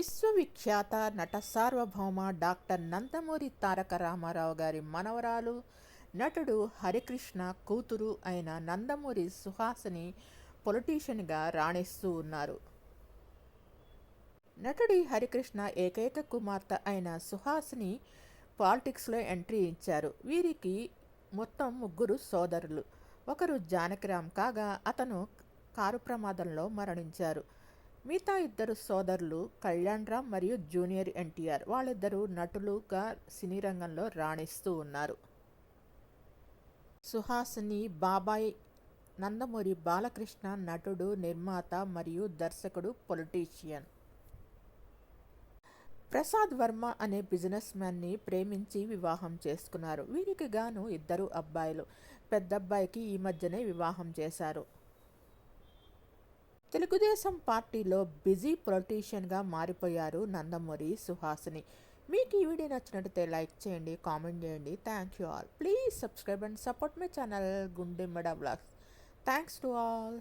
విశ్వవిఖ్యాత నట సార్వభౌమ డాక్టర్ నందమూరి తారక రామారావు గారి మనవరాలు నటుడు హరికృష్ణ కూతురు అయిన నందమూరి సుహాసిని పొలిటీషియన్గా రాణిస్తూ ఉన్నారు. నటుడి హరికృష్ణ ఏకైక కుమార్తె అయిన సుహాసిని పాలిటిక్స్లో ఎంట్రీ ఇచ్చారు. వీరికి మొత్తం ముగ్గురు సోదరులు. ఒకరు జానకిరామ్ కాగా అతను కారు ప్రమాదంలో మరణించారు. మిగతా ఇద్దరు సోదరులు కళ్యాణ్ రామ్ మరియు జూనియర్ ఎన్టీఆర్. వాళ్ళిద్దరూ నటులుగా సినీ రంగంలో రాణిస్తూ ఉన్నారు. సుహాసిని బాబాయ్ నందమూరి బాలకృష్ణ నటుడు నిర్మాత మరియు దర్శకుడు పొలిటీషియన్. ప్రసాద్ వర్మ అనే బిజినెస్ మ్యాన్ని ప్రేమించి వివాహం చేసుకున్నారు. వీరికి గాను ఇద్దరు అబ్బాయిలు. పెద్దబ్బాయికి ఈ మధ్యనే వివాహం చేశారు. తెలుగుదేశం పార్టీలో బిజీ పొలిటీషియన్గా మారిపోయారు నందమూరి సుహాసిని. మీకు ఈ వీడియో నచ్చినట్లయితే లైక్ చేయండి కామెంట్ చేయండి. Thank you all. Please subscribe and support my channel Gundemeda vlogs. Thanks to all.